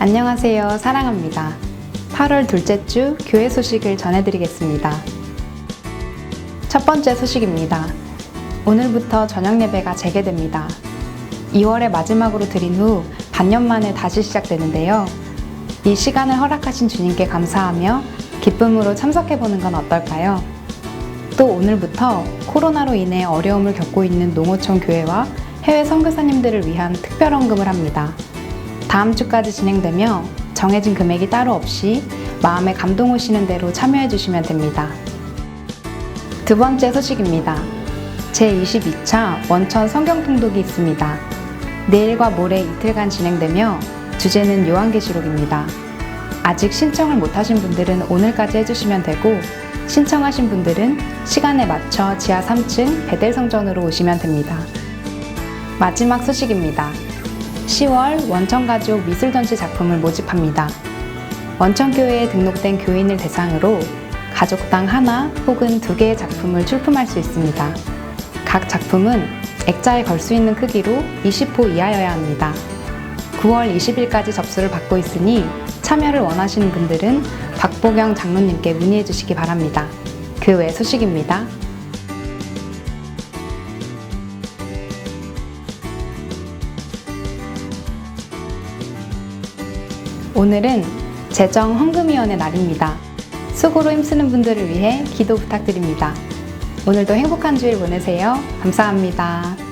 안녕하세요. 사랑합니다. 8월 둘째 주 교회 소식을 전해드리겠습니다. 첫 번째 소식입니다. 오늘부터 저녁 예배가 재개됩니다. 2월의 마지막으로 드린 후 반년 만에 다시 시작되는데요. 이 시간을 허락하신 주님께 감사하며 기쁨으로 참석해보는 건 어떨까요? 또 오늘부터 코로나로 인해 어려움을 겪고 있는 농어촌 교회와 해외 선교사님들을 위한 특별 헌금을 합니다. 다음 주까지 진행되며 정해진 금액이 따로 없이 마음에 감동 오시는 대로 참여해 주시면 됩니다. 두 번째 소식입니다. 제22차 원천 성경 통독이 있습니다. 내일과 모레 이틀간 진행되며 주제는 요한계시록입니다. 아직 신청을 못하신 분들은 오늘까지 해주시면 되고 신청하신 분들은 시간에 맞춰 지하 3층 베델 성전으로 오시면 됩니다. 마지막 소식입니다. 10월 원천가족 미술 전시 작품을 모집합니다. 원천교회에 등록된 교인을 대상으로 가족당 하나 혹은 두 개의 작품을 출품할 수 있습니다. 각 작품은 액자에 걸 수 있는 크기로 20호 이하여야 합니다. 9월 20일까지 접수를 받고 있으니 참여를 원하시는 분들은 박보경 장로님께 문의해 주시기 바랍니다. 그 외 소식입니다. 오늘은 재정 헌금위원회 날입니다. 수고로 힘쓰는 분들을 위해 기도 부탁드립니다. 오늘도 행복한 주일 보내세요. 감사합니다.